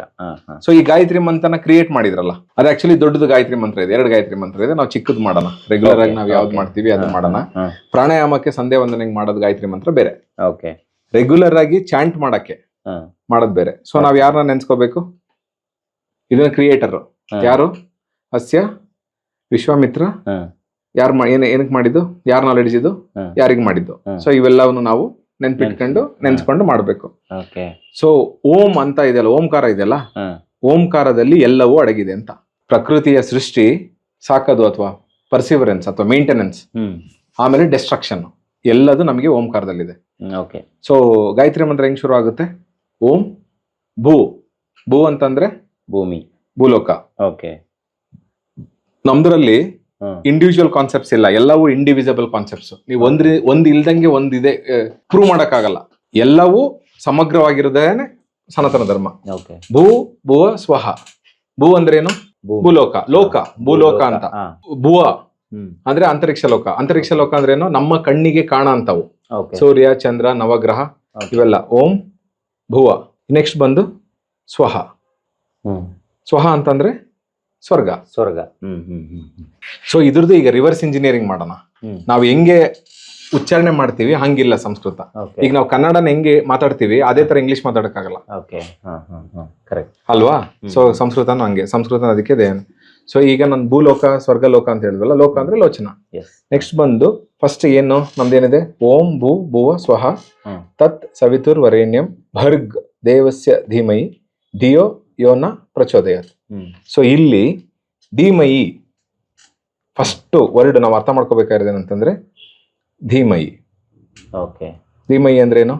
ಸೊ ಈ ಗಾಯತ್ರಿ ಮಂತ್ರನ ಕ್ರಿಯೇಟ್ ಮಾಡಿದ್ರಲ್ಲ ಅದು ಆಕ್ಚುಲಿ ದೊಡ್ಡದು ಗಾಯತ್ರಿ ಮಂತ್ರ ಇದೆ ಎರಡು ಗಾಯತ್ರಿ ಮಂತ್ರ ಇದೆ ನಾವು ಚಿಕ್ಕದ್ ಮಾಡೋಣ. ರೆಗ್ಯುಲರ್ ಆಗಿ ನಾವು ಯಾವ್ದು ಮಾಡ್ತೀವಿ ಅದು ಮಾಡೋಣ. ಪ್ರಾಣಾಯಾಮಕ್ಕೆ ಸಂಧ್ಯಾ ವಂದನೆಗೆ ಮಾಡೋದು ಗಾಯತ್ರಿ ಮಂತ್ರ ಬೇರೆ. ಓಕೆ ರೆಗ್ಯುಲರ್ ಆಗಿ ಚಾಂಟ್ ಮಾಡಕ್ಕೆ ಮಾಡೋದ್ ಬೇರೆ. ಸೊ ನಾವ್ ಯಾರನ್ನ ನೆನ್ಸ್ಕೋಬೇಕು? ಇದನ್ನ ಕ್ರಿಯೇಟರ್ ಯಾರು? ಅಸ್ಯ? ವಿಶ್ವಾಮಿತ್ರ? ಯಾರು ಏನು ಏನಕ್ಕೆ ಮಾಡಿದ್ದು? ಯಾರ ನಾಲೆಡ್ಜ್ ಇದು? ಯಾರಿಗೆ ಮಾಡಿದ್ದು. ಸೊ ಇವೆಲ್ಲವನ್ನು ನಾವು ನೆನ್ಪಿಟ್ಕೊಂಡು ನೆನ್ಸ್ಕೊಂಡು, ಮಾಡಬೇಕು. ಸೊ ಓಂ ಅಂತ ಇದೆಯಲ್ಲ ಓಂಕಾರ ಇದೆಯಲ್ಲ? ಓಂಕಾರದಲ್ಲಿ ಎಲ್ಲವೂ ಅಡಗಿದೆ ಅಂತ. ಪ್ರಕೃತಿಯ ಸೃಷ್ಟಿ ಸಾಕದು ಅಥವಾ ಪರ್ಸಿವರೆನ್ಸ್ ಅಥವಾ ಮೇಂಟೆನೆನ್ಸ್ ಆಮೇಲೆ ಡೆಸ್ಟ್ರಕ್ಷನ್ ಎಲ್ಲದು ನಮಗೆ ಓಂಕಾರದಲ್ಲಿದೆ. ಓಕೆ. ಸೊ ಗಾಯತ್ರಿ ಮಂತ್ರ ಹೆಂಗ್ ಶುರು ಆಗುತ್ತೆ? ಓಂ ಭೂ. ಭೂ ಅಂತಂದ್ರೆ ಭೂಮಿ. ಭೂಲೋಕ. ಓಕೆ. ನಮ್ದ್ರಲ್ಲಿ ಇಂಡಿವಿಜುವಲ್ ಕಾನ್ಸೆಪ್ಟ್ಸ್ ಇಲ್ಲ ಎಲ್ಲವೂ ಇಂಡಿವಿಜಬಲ್ ಕಾನ್ಸೆಪ್ಟ್ಸ್ ನೀವು ಒಂದ್ ಒಂದ್ ಇಲ್ದಂಗೆ ಒಂದಿದೆ ಪ್ರೂವ್ ಮಾಡಕ್ಕಾಗಲ್ಲ. ಎಲ್ಲವೂ ಸಮಗ್ರವಾಗಿರೋದೇನೆ ಸನಾತನ ಧರ್ಮ. ಭೂ ಭುವ ಸ್ವಹ. ಭೂ ಅಂದ್ರೇನು? ಭೂಲೋಕ ಲೋಕ ಭೂಲೋಕ ಅಂತ. ಭುವ ಅಂದ್ರೆ ಅಂತರಿಕ್ಷ ಲೋಕ. ಅಂತರಿಕ್ಷ ಲೋಕ ಅಂದ್ರೇನು? ನಮ್ಮ ಕಣ್ಣಿಗೆ ಕಾಣ ಅಂತವು. ಸೂರ್ಯ ಚಂದ್ರ ನವಗ್ರಹ ಇವೆಲ್ಲ. ಓಂ ಭುವ. ನೆಕ್ಸ್ಟ್ ಬಂದು ಸ್ವಹ. ಸ್ವಹ ಅಂತಂದ್ರೆ? ಸ್ವರ್ಗ. ಸ್ವರ್ಗ. ಹ್ಮ್ ಹ್ಮ್ ಹ್ಮ್ ಹ್ಮ್. ಸೊ ಇದ್ರದ್ದು ಈಗ ರಿವರ್ಸ್ ಇಂಜಿನಿಯರಿಂಗ್ ಮಾಡೋಣ. ಹ್ಮ್. ನಾವು ಹೆಂಗೆ ಉಚ್ಚಾರಣೆ ಮಾಡ್ತೀವಿ ಹಂಗಿಲ್ಲ ಸಂಸ್ಕೃತ. ಓಕೆ ಈಗ ನಾವು ಕನ್ನಡನ ಹೆಂಗೆ ಮಾತಾಡ್ತೀವಿ ಅದೇ ತರ ಇಂಗ್ಲಿಷ್ ಮಾತಾಡಕ್ಕಾಗಲ್ಲ. ಓಕೆ ಹಾ ಹಾ ಹಾ. ಕರೆಕ್ಟ್ ಅಲ್ವಾ. ಸೊ ಸಂಸ್ಕೃತನೂ ಹಂಗೆ. ಸಂಸ್ಕೃತ ಅದಕ್ಕೆ ದೇನ್ ಸೊ ಈಗ ನಾನು ಭೂಲೋಕ ಸ್ವರ್ಗಲೋಕ ಅಂತ ಹೇಳಿದ್ವಲ್ಲ ಲೋಕ ಅಂದ್ರೆ ಲೋಚನ. ಎಸ್ ನೆಕ್ಸ್ಟ್ ಬಂದು ಫಸ್ಟ್ ಏನು? ನಮ್ದೇನಿದೆ? ಓಂ ಭೂ ಭುವ ಸ್ವಹ ಹ್ಮ್ ತತ್ ಸವಿತುರ್ ವರೇಣ್ಯಂ ಭರ್ಗ್ ದೇವಸ್ಯ ಧೀಮಯಿ ಧಿಯೋ ಯೋನ ಪ್ರಚೋದಯತ್. ಸೊ ಇಲ್ಲಿ ಧೀಮಯಿ ಫಸ್ಟ್ ವರ್ಡ್ ನಾವು ಅರ್ಥ ಮಾಡ್ಕೋಬೇಕಾಗಿರೋದು ಏನಂತಂದ್ರೆ ಧೀಮಯಿ. ಓಕೆ ಧೀಮಯಿ ಏನು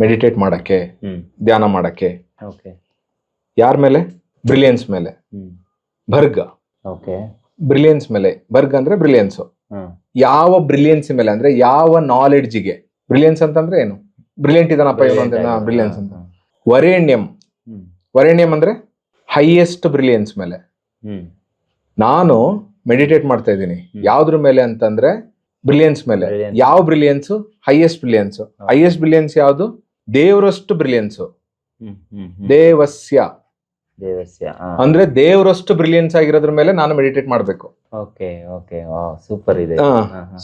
ಮೆಡಿಟೇಟ್ ಮಾಡಕ್ಕೆ ಧ್ಯಾನ ಮಾಡಕ್ಕೆ. ಓಕೆ ಯಾರ ಮೇಲೆ? ಬ್ರಿಲಿಯನ್ಸ್ ಮೇಲೆ. ಓಕೆ ಬ್ರಿಲಿಯನ್ಸ್ ಮೇಲೆ. ಬರ್ಗ್ ಅಂದ್ರೆ ಬ್ರಿಲಿಯನ್ಸ್ ಯಾವ ಬ್ರಿಲಿಯನ್ಸ್ ಮೇಲೆ ಅಂದ್ರೆ ಯಾವ ನಾಲೆಡ್ಜ್ಗೆ ಬ್ರಿಲಿಯನ್ಸ್ ಅಂತಂದ್ರೆ ಏನು? ಬ್ರಿಲಿಯಂಟ್ ಇದನ್ನ ಇವನು ಅಂತ. ಬ್ರಿಲಿಯನ್ಸ್ ಅಂತ ವರೇಣ್ಯಂ. ವರೇಣ್ಯಂ ಅಂದ್ರೆ? ಹೈಯೆಸ್ಟ್ ಬ್ರಿಲಿಯನ್ಸ್ ಮೇಲೆ. ನಾನು ಮೆಡಿಟೇಟ್ ಮಾಡ್ತಾ ಇದ್ದೀನಿ. ಯಾವ್ದ್ರ ಮೇಲೆ ಅಂತಂದ್ರೆ ಬ್ರಿಲಿಯನ್ಸ್ ಮೇಲೆ. ಯಾವ brilliance highest brilliance highest brilliance ಯಾವುದು? ದೇವರಷ್ಟು ಬ್ರಿಲಿಯನ್ಸ್ ದೇವಸ್ಯ. ಅಂದ್ರೆ ದೇವರಷ್ಟು ಬ್ರಿಲಿಯನ್ಸ್ ಆಗಿರೋದ್ರ ಮೇಲೆ ನಾನು ಮೆಡಿಟೇಟ್ ಮಾಡಬೇಕು. Okay okay. ಸೂಪರ್ ಇದೆ.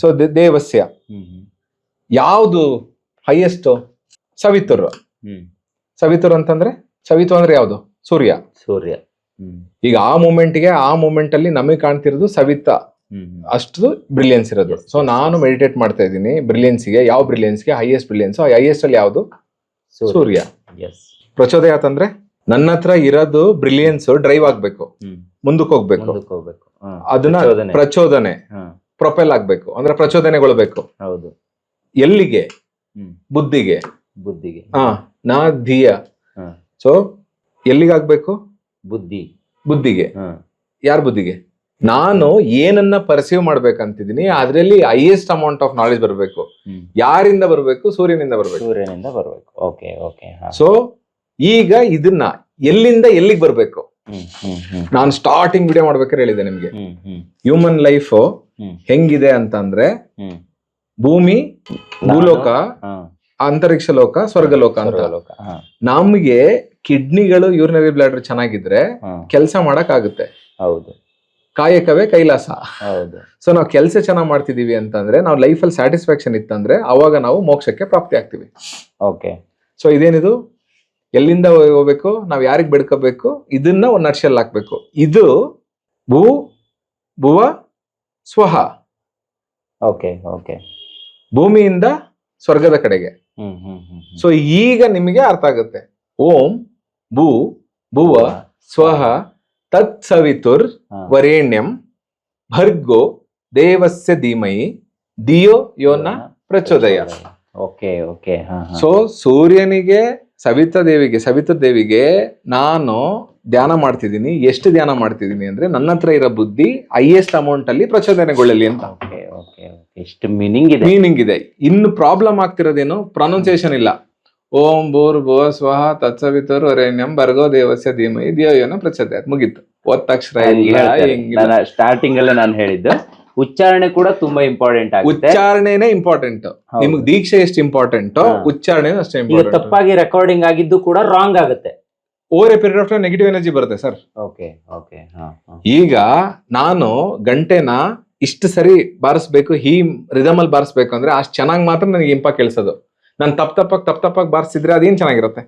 ಸೊ ದೇವಸ್ಯ. ಯಾವುದು ಹೈಯೆಸ್ಟ್ ಸವಿತುರ್. ಸವಿತುರ್ ಅಂತಂದ್ರೆ ಸವಿತು ಅಂದ್ರೆ ಯಾವುದು? ಸೂರ್ಯ. ಸೂರ್ಯ. ಈಗ ಆ ಮೂಮೆಂಟ್ಗೆ ಆ ಮೂಮೆಂಟ್ ಅಲ್ಲಿ ನಮಗೆ ಕಾಣ್ತಿರೋದು ಸವಿತಾ. ಅಷ್ಟು ಬ್ರಿಲಿಯನ್ಸ್ ಇರೋದು. ಸೊ ನಾನು ಮೆಡಿಟೇಟ್ ಮಾಡ್ತಾ ಇದ್ದೀನಿ. ಬ್ರಿಲಿಯನ್ಸ್ಗೆ ಯಾವ ಬ್ರಿಲಿಯನ್ಸ್ಗೆ ಹೈಯೆಸ್ಟ್ ಬ್ರಿಲಿಯನ್ಸ್ ಹೈಯೆಸ್ಟ್ ಅಲ್ಲಿ ಯಾವುದು? ಸೂರ್ಯ. ಪ್ರಚೋದಯ ಅಂತಂದ್ರೆ ನನ್ನ ಹತ್ರ ಇರೋದು ಬ್ರಿಲಿಯನ್ಸ್ ಡ್ರೈವ್ ಆಗ್ಬೇಕು. ಮುಂದಕ್ಕೆ ಹೋಗ್ಬೇಕು. ಅದನ್ನ ಪ್ರಚೋದನೆ. ಪ್ರೊಪೆಲ್ ಆಗ್ಬೇಕು. ಅಂದ್ರೆ ಪ್ರಚೋದನೆಗೊಳ್ಬೇಕು. ಹೌದು. ಎಲ್ಲಿಗೆ? ಬುದ್ಧಿಗೆ. ಬುದ್ಧಿಗೆ. ಹಾ ನಾ ಧಿಯ. ಸೊ ಎಲ್ಲಿಗಾಗ್ಬೇಕು? ಬುದ್ಧಿ. ಬುದ್ಧಿಗೆ. ಯಾರ ಬುದ್ಧಿಗೆ? ನಾನು ಏನನ್ನ ಪರ್ಸೀವ್ ಮಾಡ್ಬೇಕಂತಿದೀನಿ ಅದ್ರಲ್ಲಿ ಹೈಯೆಸ್ಟ್ ಅಮೌಂಟ್ ಆಫ್ ನಾಲೆಜ್ ಬರಬೇಕು. ಯಾರಿಂದ ಬರಬೇಕು? ಸೂರ್ಯನಿಂದ ಬರಬೇಕು. ಸೂರ್ಯನಿಂದ ಬರಬೇಕು. ಓಕೆ ಓಕೆ ಹಾ. ಸೊ ಈಗ ಇದನ್ನ ಎಲ್ಲಿಂದ ಎಲ್ಲಿಗೆ ಬರಬೇಕು? ನಾನು ಸ್ಟಾರ್ಟಿಂಗ್ ವಿಡಿಯೋ ಮಾಡ್ಬೇಕಾದ್ರೆ ಹೇಳಿದೆ ನಿಮ್ಗೆ. ಹ್ಯೂಮನ್ ಲೈಫ್ ಹೆಂಗಿದೆ ಅಂತಂದ್ರೆ ಭೂಮಿ ಭೂಲೋಕ ಅಂತರಿಕ್ಷ ಲೋಕ ಸ್ವರ್ಗಲೋಕ ಅಂತ. ನಮ್ಗೆ ಕಿಡ್ನಿಗಳು ಯೂರಿನರಿ ಬ್ಲಾಡರ್ ಚೆನ್ನಾಗಿದ್ರೆ ಕೆಲಸ ಮಾಡಕ್ ಆಗುತ್ತೆ ಹೌದು. ಕಾಯಕವೇ ಕೈಲಾಸ. ಹೌದು. ಸೊ ನಾವು ಕೆಲಸ ಚೆನ್ನಾಗಿ ಮಾಡ್ತಿದೀವಿ ಅಂತಂದ್ರೆ ನಾವು ಲೈಫಲ್ಲಿ ಸ್ಯಾಟಿಸ್ಫ್ಯಾಕ್ಷನ್ ಇತ್ತಂದ್ರೆ ಅವಾಗ ನಾವು ಮೋಕ್ಷಕ್ಕೆ ಪ್ರಾಪ್ತಿ ಆಗ್ತೀವಿ. ಓಕೆ ಸೊ ಇದೇನಿದು? ಎಲ್ಲಿಂದ ಹೋಗ್ಬೇಕು? ನಾವು ಯಾರಿಗೆ ಬೆಡ್ಕೋಬೇಕು? ಇದನ್ನ ಒಂದು ನರ್ಷಲ್ ಹಾಕ್ಬೇಕು. ಇದು ಭೂ ಭುವ ಸ್ವಹ. ಓಕೆ ಓಕೆ ಭೂಮಿಯಿಂದ ಸ್ವರ್ಗದ ಕಡೆಗೆ. ಸೊ ಈಗ ನಿಮಗೆ ಅರ್ಥ ಆಗುತ್ತೆ. ಓಂ ಭೂ ಭುವ ಸ್ವಹ ತತ್ ಸವಿತುರ್ ವರೆಣ್ಯಂ ಭರ್ಗೋ ದೇವಸ್ಯ ಧೀಮಯಿ ದಿಯೋ ಯೋನ ಪ್ರಚೋದಯ. Okay okay. ಸೊ ಸೂರ್ಯನಿಗೆ ಸವಿತಾ ದೇವಿಗೆ ಸವಿತಾ ದೇವಿಗೆ ನಾನು ಧ್ಯಾನ ಮಾಡ್ತಿದ್ದೀನಿ. ಎಷ್ಟು ಧ್ಯಾನ ಮಾಡ್ತಿದ್ದೀನಿ ಅಂದ್ರೆ ನನ್ನ ಹತ್ರ ಇರೋ ಬುದ್ಧಿ ಹೈಯೆಸ್ಟ್ ಅಮೌಂಟ್ ಅಲ್ಲಿ ಪ್ರಚೋದನೆಗೊಳ್ಳಲಿ ಅಂತ. ಎಷ್ಟು ಮೀನಿಂಗ್ ಇದೆ. ಮೀನಿಂಗ್ ಇದೆ. ಇನ್ನು ಪ್ರಾಬ್ಲಮ್ ಆಗ್ತಿರೋದೇನು? ಪ್ರೊನೌನ್ಸಿಯೇಷನ್ ಇಲ್ಲ. ಓಂ ಭೂರ್ ಭುವ ಸ್ವಹ ತತ್ಸವಿತುರ್ವರೆಣ್ಯಂ ಭರ್ಗೋ ದೇವಸ್ಯ ಧೀಮಹಿ ದಿಯೋಯನ ಪ್ರಚದ ಮುಗೀತು. ಒತ್ತಕ್ಷರ ಇಲ್ಲ ಸ್ಟಾರ್ಟಿಂಗ್ ಅಲ್ಲೇ ನಾನು ಹೇಳಿದ್ದು ಉಚ್ಚಾರಣೆ ಕೂಡ ತುಂಬಾ ಇಂಪಾರ್ಟೆಂಟ್ ಆಗುತ್ತೆ. ಉಚ್ಚಾರಣೆನೇ ಇಂಪಾರ್ಟೆಂಟ್. ನಿಮ್ಗೆ ದೀಕ್ಷೆ ಎಷ್ಟು ಇಂಪಾರ್ಟೆಂಟ್ ಹಾ. ಉಚ್ಚಾರಣೆ ಅಷ್ಟೇ ಇಂಪಾರ್ಟೆಂಟ್ ತಪ್ಪಾಗಿ ರೆಕಾರ್ಡಿಂಗ್ ಆಗಿದ್ದು ಕೂಡ ರಾಂಗ್ ಆಗುತ್ತೆ. Over a period of time negative energy ಬರುತ್ತೆ ಸರ್ ಓಕೆ ಓಕೆ ಹಾ ಹಾ. ಈಗ ನಾನು ಗಂಟೆನ ಇಷ್ಟು ಸರಿ ಬಾರಿಸ್ಬೇಕು ಈ ರಿದಮ್ ಅಲ್ಲಿ ಬಾರಿಸ್ಬೇಕು ಅಂದ್ರೆ ಅಷ್ಟು ಚೆನ್ನಾಗಿ ಮಾತ್ರ ನನಗೆ ಇಂಪ ಕೇಳಿಸೋದು. ನಾನು ತಪ್ಪ ತಪ್ಪಾಗಿ ತಪ್ಪ ತಪ್ಪಾಗಿ ಬಾರಿಸಿದ್ರೆ ಅದೇನ್ ಚೆನ್ನಾಗಿರುತ್ತೆ?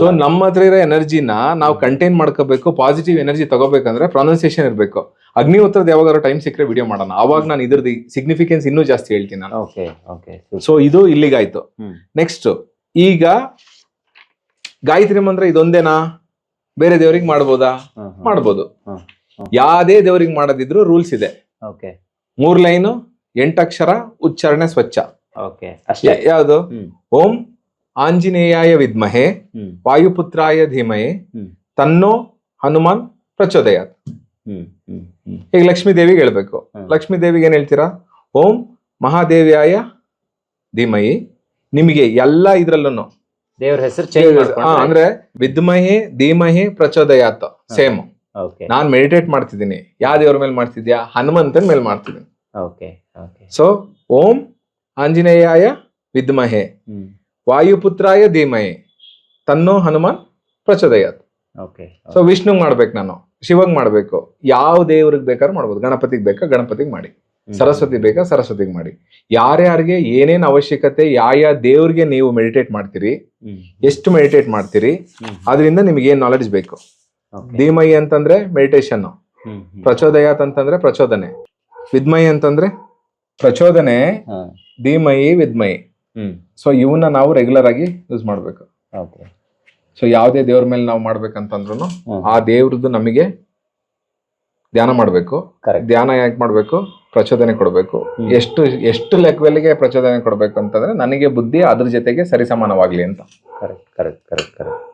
ಸೊ ನಮ್ಮ ಹತ್ರ ಇರೋ ಎನರ್ಜಿನ ನಾವು ಕಂಟೈನ್ ಮಾಡ್ಕೋಬೇಕು ಪಾಸಿಟಿವ್ ಎನರ್ಜಿ ತಗೋಬೇಕಂದ್ರೆ ಪ್ರೊನೌನ್ಸಿಯೇಷನ್ ಇರಬೇಕು. ಅಗ್ನಿ ಅಗ್ನಿಹೋತ್ರದ ಯಾವಾಗಾದ್ರೂ ಟೈಮ್ ಸಿಕ್ಕರೆ ವಿಡಿಯೋ ಮಾಡೋಣ. ಅವಾಗ ನಾನು ಇದ್ರದ್ದು ಸಿಗ್ನಿಫಿಕೆನ್ಸ್ ಇನ್ನೂ ಜಾಸ್ತಿ ಹೇಳ್ತೀನಿ ನಾನು. ಸೊ ಇದು ಇಲ್ಲಿಗಾಯ್ತು. ನೆಕ್ಸ್ಟ್ ಈಗ ಗಾಯತ್ರಿ ಮಂತ್ರ ಇದೊಂದೇನಾ? ಬೇರೆ ದೇವರಿಗೆ ಮಾಡ್ಬೋದಾ? ಮಾಡ್ಬೋದು. ಯಾವ್ದೇ ದೇವರಿಗೆ ಮಾಡೋದಿದ್ರು ರೂಲ್ಸ್ ಇದೆ. ಓಕೆ ಮೂರ್ ಲೈನು ಎಂಟಕ್ಷರ ಉಚ್ಚಾರಣೆ ಸ್ವಚ್ಛ. ಓಕೆ ಅಷ್ಟೇ. ಯಾವುದು? ಓಂ ಆಂಜನೇಯ ವಿದ್ಮಹೆ ವಾಯುಪುತ್ರಾಯ ಧೀಮಹೆ ತನ್ನೋ ಹನುಮಾನ್ ಪ್ರಚೋದಯಾತ್. ಈಗ ಲಕ್ಷ್ಮೀ ದೇವಿಗೆ ಹೇಳ್ಬೇಕು. ಲಕ್ಷ್ಮೀ ದೇವಿಗೆ ಏನ್ ಹೇಳ್ತೀರಾ? ಓಂ ಮಹಾದೇವ್ಯಾಯ ಧೀಮಯಿ. ನಿಮಗೆ ಎಲ್ಲ ಇದ್ರಲ್ಲೂ ದೇವ್ರ ಹೆಸರು ಚೇಂಜ್ ಅಂದ್ರೆ ವಿದ್ಮಹೆ ಧೀಮಹೆ ಪ್ರಚೋದಯಾತ್ ಸೇಮ್. ನಾನ್ ಮೆಡಿಟೇಟ್ ಮಾಡ್ತಿದ್ದೀನಿ. ಯಾವ ದೇವ್ರ ಮೇಲೆ ಮಾಡ್ತಿದ್ಯಾ? ಹನುಮಂತನ ಮೇಲೆ ಮಾಡ್ತಿದ್ದೀನಿ. ಸೊ ಓಂ ಆಂಜನೇಯಾಯ ವಿದ್ಮಹೆ ವಾಯುಪುತ್ರಾಯ ಧೀಮಹೆ ತನ್ನೋ ಹನುಮಾನ್ ಪ್ರಚೋದಯತ್. ಓಕೆ ಸೊ ವಿಷ್ಣು ಮಾಡ್ಬೇಕು ನಾನು ಶಿವಂಗ್ ಮಾಡ್ಬೇಕು. ಯಾವ ದೇವ್ರಿಗೆ ಬೇಕಾದ್ರೂ ಮಾಡ್ಬೋದು ಗಣಪತಿಗೆ ಬೇಕಾ ಗಣಪತಿಗೆ ಮಾಡಿ. ಸರಸ್ವತಿ ಬೇಕಾ ಸರಸ್ವತಿಗೆ ಮಾಡಿ. ಯಾರ್ಯಾರಿಗೆ ಏನೇನ್ ಅವಶ್ಯಕತೆ ಯಾವ ಯಾವ ದೇವ್ರಿಗೆ ನೀವು ಮೆಡಿಟೇಟ್ ಮಾಡ್ತೀರಿ ಎಷ್ಟು ಮೆಡಿಟೇಟ್ ಮಾಡ್ತೀರಿ ಅದರಿಂದ ನಿಮ್ಗೆ ಏನ್ ನಾಲೆಡ್ಜ್ ಬೇಕು? ಧೀಮಯಿ ಅಂತಂದ್ರೆ ಮೆಡಿಟೇಷನ್ ಪ್ರಚೋದಯಾತ್ ಅಂತಂದ್ರೆ ಪ್ರಚೋದನೆ. ವಿದ್ಮೈ ಅಂತಂದ್ರೆ ಪ್ರಚೋದನೆ. ಹಾ ವಿದ್ಮಯಿ. ಸೊ ಇವನ್ನ ನಾವು ರೆಗ್ಯುಲರ್ ಆಗಿ ಯೂಸ್ ಮಾಡ್ಬೇಕು. ಓಕೆ. ಸೊ ಯಾವುದೇ ದೇವ್ರ ಮೇಲೆ ನಾವು ಮಾಡ್ಬೇಕಂತಂದ್ರು. ಆ ದೇವ್ರದ್ದು ನಮಗೆ ಧ್ಯಾನ ಮಾಡ್ಬೇಕು. ಧ್ಯಾನ ಯಾಕೆ ಮಾಡ್ಬೇಕು? ಪ್ರಚೋದನೆ ಕೊಡಬೇಕು. ಎಷ್ಟು ಎಷ್ಟು ಲೆಕ್ಕದಲ್ಲಿಗೆ ಪ್ರಚೋದನೆ ಕೊಡಬೇಕು ಅಂತಂದ್ರೆ ನನಗೆ ಬುದ್ಧಿ ಅದ್ರ ಜೊತೆಗೆ ಸರಿಸಮಾನವಾಗ್ಲಿ ಅಂತ. ಕರೆಕ್ಟ್ ಕರೆಕ್ಟ್ ಕರೆಕ್ಟ್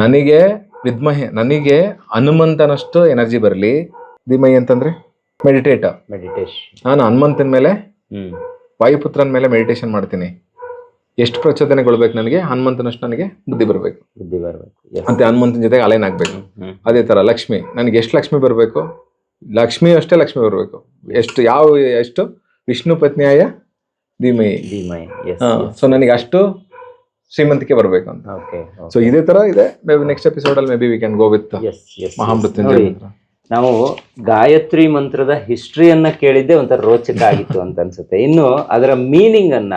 ನನಗೆ ವಿದ್ಮಹೆ ನನಗೆ ಹನುಮಂತನಷ್ಟು ಎನರ್ಜಿ ಬರಲಿ. ಧೀಮಹಿ ಅಂತಂದ್ರೆ? ಮೆಡಿಟೇಟ್ ಮೆಡಿಟೇಷನ್ ನಾನು ಹನುಮಂತನ ಮೇಲೆ ಹ್ಮ್. ವಾಯುಪುತ್ರನ ಮೇಲೆ ಮೆಡಿಟೇಷನ್ ಮಾಡ್ತೀನಿ. ಎಷ್ಟು ಪ್ರಚೋದನೆಗೊಳ್ಬೇಕು ನನಗೆ ಹನುಮಂತನಷ್ಟು ನನಗೆ ಬುದ್ಧಿ ಬರಬೇಕು. ಬುದ್ಧಿ ಬರಬೇಕು. ಮತ್ತೆ ಹನುಮಂತನ ಜೊತೆಗೆ ಅಲೈನ್ ಆಗ್ಬೇಕು. ಹ್ಮ್. ಅದೇ ತರ ಲಕ್ಷ್ಮಿ. ನನಗೆ ಎಷ್ಟು ಲಕ್ಷ್ಮಿ ಬರಬೇಕು? ಲಕ್ಷ್ಮಿ ಅಷ್ಟೇ ಲಕ್ಷ್ಮಿ ಬರಬೇಕು. ಎಷ್ಟು ಯಾವ ಎಷ್ಟು? ವಿಷ್ಣು ಪತ್ನಿಯಾಯ ಧೀಮಯ ಧೀಮಯ ಎಸ್ ಸೊ ನನಗೆ ಅಷ್ಟು ಶ್ರೀಮಂತಿಕೆ ಬರಬೇಕು ಅಂತ. ಓಕೆ ಸೊ ಇದೇ ತರ ಇದೆ. ಮೇ ಬಿ ನೆಕ್ಸ್ಟ್ ಎಪಿಸೋಡ್ ಅಲ್ಲಿ maybe we can go with yes yes Mahamrityunjaya mantra. ನಾವು ಗಾಯತ್ರಿ ಮಂತ್ರದ ಹಿಸ್ಟ್ರಿಯನ್ನ ಕೇಳಿದ್ದೆ ಒಂಥರ ರೋಚಕ ಆಗಿತ್ತು ಅಂತ ಅನ್ಸುತ್ತೆ. ಇನ್ನು ಅದರ ಮೀನಿಂಗ್ ಅನ್ನ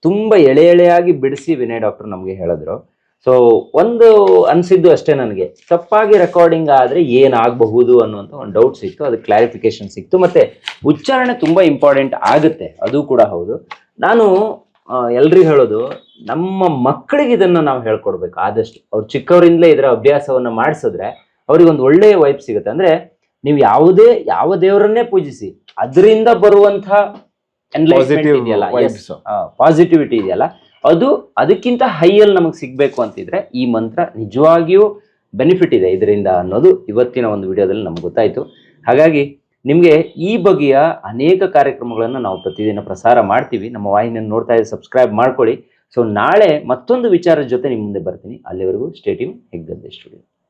ತುಂಬಾ ಎಳೆ ಎಳೆಯಾಗಿ ಬಿಡಿಸಿ ವಿನಯ್ ಡಾಕ್ಟರ್ ನಮಗೆ ಹೇಳಿದ್ರು. ಸೊ ಒಂದು ಅನ್ಸಿದ್ದು ಅಷ್ಟೇ ನನಗೆ. ತಪ್ಪಾಗಿ ರೆಕಾರ್ಡಿಂಗ್ ಆದರೆ ಏನಾಗಬಹುದು ಅನ್ನುವಂಥ ಒಂದು ಡೌಟ್ ಸಿಕ್ತು. ಅದು ಕ್ಲಾರಿಫಿಕೇಶನ್ ಸಿಕ್ತು. ಮತ್ತೆ ಉಚ್ಚಾರಣೆ ತುಂಬಾ ಇಂಪಾರ್ಟೆಂಟ್ ಆಗುತ್ತೆ. ಅದು ಕೂಡ ಹೌದು. ನಾನು ಎಲ್ರಿಗೂ ಹೇಳೋದು, ನಮ್ಮ ಮಕ್ಕಳಿಗೆ ಇದನ್ನ ನಾವು ಹೇಳ್ಕೊಡ್ಬೇಕು. ಆದಷ್ಟು. ಅವ್ರು ಚಿಕ್ಕವರಿಂದಲೇ ಇದರ ಅಭ್ಯಾಸವನ್ನು ಮಾಡಿಸಿದ್ರೆ ಅವ್ರಿಗೆ ಒಂದು ಒಳ್ಳೆಯ ವೈಬ್ ಸಿಗುತ್ತೆ. ಅಂದ್ರೆ ನೀವು ಯಾವುದೇ ಯಾವ ದೇವರನ್ನೇ ಪೂಜಿಸಿ ಅದರಿಂದ ಬರುವಂತ Positive vibes. ಪಾಸಿಟಿವಿಟಿ ಇದೆಯಲ್ಲ? ಅದು ಅದಕ್ಕಿಂತ ಹೈಯಲ್ಲಿ ನಮಗೆ ಸಿಗ್ಬೇಕು ಅಂತಿದ್ರೆ ಈ ಮಂತ್ರ ನಿಜವಾಗಿಯೂ ಬೆನಿಫಿಟ್ ಇದೆ ಇದರಿಂದ ಅನ್ನೋದು ಇವತ್ತಿನ ಒಂದು ವಿಡಿಯೋದಲ್ಲಿ ನಮ್ಗೆ ಗೊತ್ತಾಯ್ತು. ಹಾಗಾಗಿ ನಿಮಗೆ ಈ ಬಗೆಯ ಅನೇಕ ಕಾರ್ಯಕ್ರಮಗಳನ್ನು ನಾವು ಪ್ರತಿದಿನ ಪ್ರಸಾರ ಮಾಡ್ತೀವಿ. ನಮ್ಮ ವಾಹಿನಿಯನ್ನು ನೋಡ್ತಾ ಇದ್ರೆ ಸಬ್ಸ್ಕ್ರೈಬ್ ಮಾಡ್ಕೊಳ್ಳಿ. ಸೊ ನಾಳೆ ಮತ್ತೊಂದು ವಿಚಾರದ ಜೊತೆ ನಿಮ್ಮ ಮುಂದೆ ಬರ್ತೀನಿ. ಅಲ್ಲಿವರೆಗೂ ಸ್ಟೇಟಿಂಗ್ ಹೆಗ್ಗದ್ದೆ ಸ್ಟುಡಿಯೋ